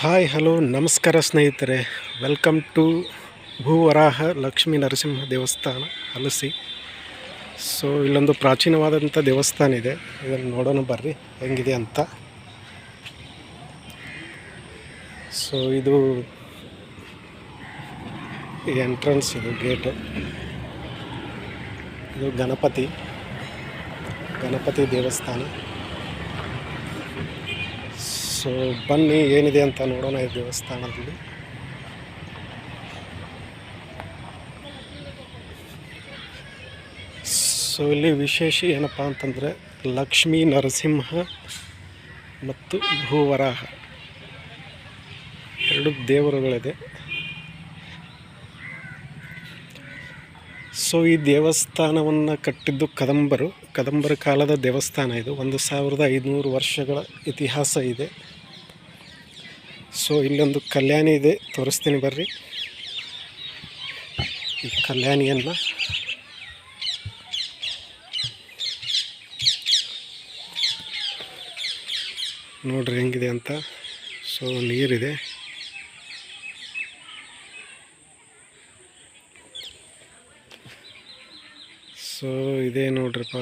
Hi, hello, ನಮಸ್ಕಾರ ಸ್ನೇಹಿತರೆ. Welcome to Bhuvaraha Lakshmi Narasimha ದೇವಸ್ಥಾನ, ಹಲಸಿ. ಸೊ ಇಲ್ಲೊಂದು ಪ್ರಾಚೀನವಾದಂಥ ದೇವಸ್ಥಾನ ಇದೆ. ಇದನ್ನು ನೋಡೋಣ ಬರ್ರಿ, ಹೆಂಗಿದೆ ಅಂತ. ಸೊ ಇದು ಎಂಟ್ರೆನ್ಸ್ ಇದು ಗೇಟು ಇದು ಗಣಪತಿ ಗಣಪತಿ ದೇವಸ್ಥಾನ. ಸೊ ಬನ್ನಿ, ಏನಿದೆ ಅಂತ ನೋಡೋಣ ಈ ದೇವಸ್ಥಾನದಲ್ಲಿ. ಸೊ ಇಲ್ಲಿ ವಿಶೇಷ ಏನಪ್ಪ ಅಂತಂದರೆ ಲಕ್ಷ್ಮೀ ನರಸಿಂಹ ಮತ್ತು ಭೂವರಾಹ. ಎರಡು ದೇವರುಗಳಿದೆ. ಸೊ ಈ ದೇವಸ್ಥಾನವನ್ನು ಕಟ್ಟಿದ್ದು ಕದಂಬರು. ಕದಂಬರ ಕಾಲದ ದೇವಸ್ಥಾನ ಇದು. ಒಂದು ಸಾವಿರದ ಐದುನೂರು ವರ್ಷಗಳ ಇತಿಹಾಸ ಇದೆ. ಸೊ, ಇಲ್ಲೊಂದು ಕಲ್ಯಾಣಿ ಇದೆ. ತೋರಿಸ್ತೀನಿ ಬರ್ರಿ. ಈ ಕಲ್ಯಾಣಿಯನ್ನು. ನೋಡ್ರಿ ಹೆಂಗಿದೆ ಅಂತ. ಸೊ, ನೀರಿದೆ. ಸೊ, ಇದೇ ನೋಡ್ರಿಪ್ಪ.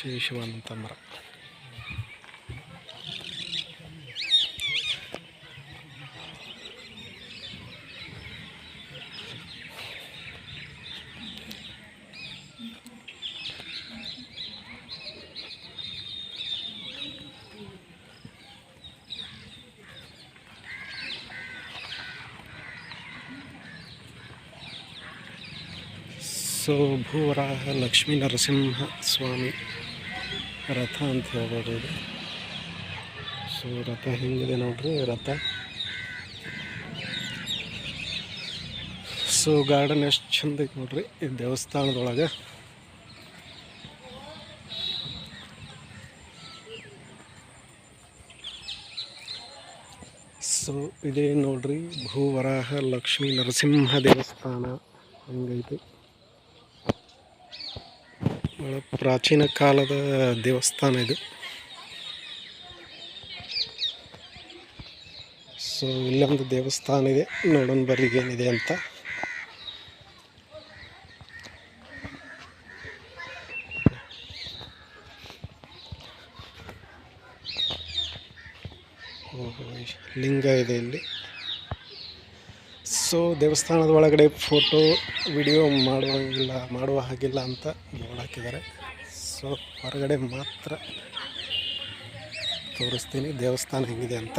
ವಿಶೇಷವಾದಂಥ ಮರ ಸೊ ಭೂವರಾಹ ಲಕ್ಷ್ಮೀ ನರಸಿಂಹ ಸ್ವಾಮಿ ರಥ ಅಂತ ಹೇಳ್ಬೋದು ಇದು. ಸೊ ರಥ ಹೆಂಗಿದೆ ನೋಡ್ರಿ, ರಥ. ಸೊ ಗಾರ್ಡನ್ ಎಷ್ಟು ಚಂದ ಐತೆ ನೋಡ್ರಿ, ಈ ದೇವಸ್ಥಾನದೊಳಗೆ. ಸೊ ಇದೇ ನೋಡ್ರಿ, ಭೂವರಾಹ ಲಕ್ಷ್ಮೀ ನರಸಿಂಹ ದೇವಸ್ಥಾನ ಹೆಂಗೈತಿ. ಭಾಳ ಪ್ರಾಚೀನ ಕಾಲದ ದೇವಸ್ಥಾನ ಇದು. ಸೊ ಇಲ್ಲೊಂದು ದೇವಸ್ಥಾನ ಇದೆ. ನೋಡೋಣ ಬರ್ರಿ ಏನಿದೆ ಅಂತ. ಲಿಂಗ ಇದೆ ಇಲ್ಲಿ. ಸೊ ದೇವಸ್ಥಾನದ ಒಳಗಡೆ ಫೋಟೋ, ವಿಡಿಯೋ ಮಾಡುವಂಗಿಲ್ಲ, ಮಾಡುವ ಹಾಗಿಲ್ಲ ಅಂತ ಬೋರ್ಡ್ ಹಾಕಿದ್ದಾರೆ. ಸೊ ಹೊರಗಡೆ ಮಾತ್ರ ತೋರಿಸ್ತೀನಿ ದೇವಸ್ಥಾನ ಹೆಂಗಿದೆ ಅಂತ.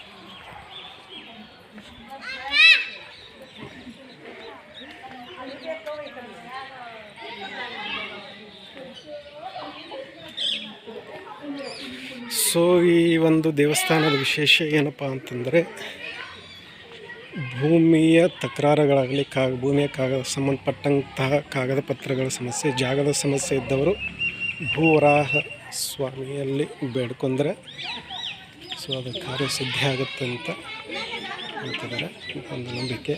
ಸೊ ಈ ಒಂದು ದೇವಸ್ಥಾನದ ವಿಶೇಷ ಏನಪ್ಪ ಅಂತಂದರೆ, ಭೂಮಿಯ ತಕರಾರುಗಳಾಗಲಿ ಕಾಗ ಭೂಮಿಯ ಕಾಗದ ಸಂಬಂಧಪಟ್ಟಂತಹ ಕಾಗದ ಪತ್ರಗಳ ಸಮಸ್ಯೆ, ಜಾಗದ ಸಮಸ್ಯೆ ಇದ್ದವರು ಭೂವರಾಹ ಸ್ವಾಮಿಯಲ್ಲಿ ಬೇಡ್ಕೊಂಡ್ರೆ ಸೊ ಅದು ಕಾರ್ಯ ಸಿದ್ಧಿ ಆಗುತ್ತೆ ಅಂತ ಅಂತಿದ್ದಾರೆ. ಒಂದು ನಂಬಿಕೆ.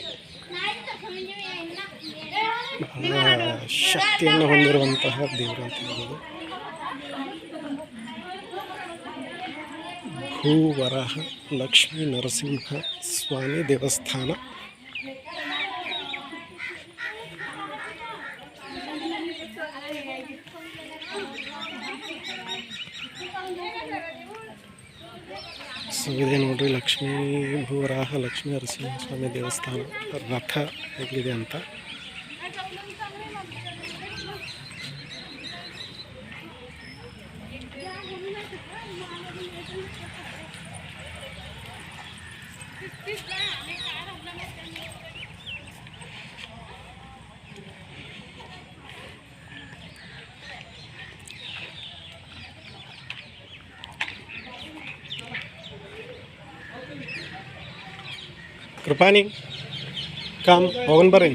ಶಕ್ತಿಯನ್ನು ಹೊಂದಿರುವಂತಹ ದೇವರು ಅಂತ ಹೇಳ್ಬೋದು. ಭೂವರಾಹ ಲಕ್ಷ್ಮೀ ನರಸಿಂಹ ಸ್ವಾಮಿ ದೇವಸ್ಥಾನ. ಸೊ ಇದೆ ನೋಡ್ರಿ ಲಕ್ಷ್ಮೀ ಭೂವರಾಹ ಲಕ್ಷ್ಮೀ ನರಸಿಂಹ ಸ್ವಾಮಿ ದೇವಸ್ಥಾನ. ರಥ ಹೇಗಿದೆ ಅಂತ. ಕೃಪಾನಿ ಕಾಮ್ ಹೋಗನ್ ಬರ್ರಿ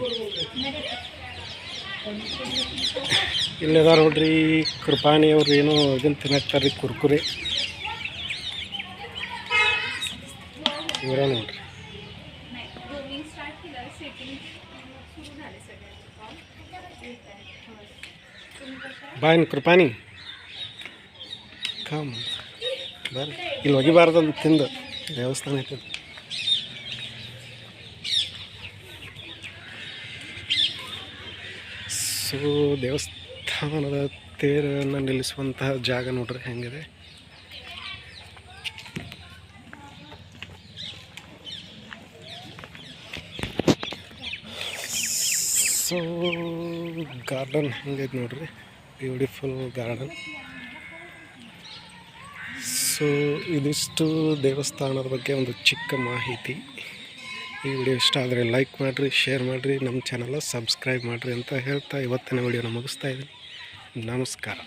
ಇಲ್ಲಿದಾರ ನೋಡ್ರಿ ಕೃಪಾನಿ ಅವ್ರು ಏನೋ ಇದನ್ನ ತಿನ್ನಕ್ತಾರ್ರಿ ಕುರ್ಕುರಿ. ಇವರ ನೋಡ್ರಿ. ಬಾಯ್ ಕೃಪಾನಿ ಕಾಮ್ ಬರ್ರಿ. ಇಲ್ಲಿ ಒಗಿಬಾರ್ದಂತ ತಿಂದು. ದೇವಸ್ಥಾನ ಐತೆ ಸೊ ದೇವಸ್ಥಾನದ ತೇರನ್ನು ನಿಲ್ಲಿಸುವಂತಹ ಜಾಗ ನೋಡ್ರಿ ಹೆಂಗಿದೆ. ಸೊ ಗಾರ್ಡನ್ ಹೆಂಗೈತೆ ನೋಡ್ರಿ. ಬ್ಯೂಟಿಫುಲ್ ಗಾರ್ಡನ್ ಸೊ ಇದಿಷ್ಟು ದೇವಸ್ಥಾನದ ಬಗ್ಗೆ ಒಂದು ಚಿಕ್ಕ ಮಾಹಿತಿ. ಈ ವಿಡಿಯೋ ಇಷ್ಟ ಆದರೆ ಲೈಕ್ ಮಾಡಿರಿ, ಶೇರ್ ಮಾಡಿರಿ, ನಮ್ಮ ಚಾನಲ್ ಸಬ್ಸ್ಕ್ರೈಬ್ ಮಾಡಿರಿ ಅಂತ ಹೇಳ್ತಾ ಇವತ್ತಿನ ವಿಡಿಯೋನ ಮುಗಿಸ್ತಾ ಇದ್ದೀನಿ. ನಮಸ್ಕಾರ.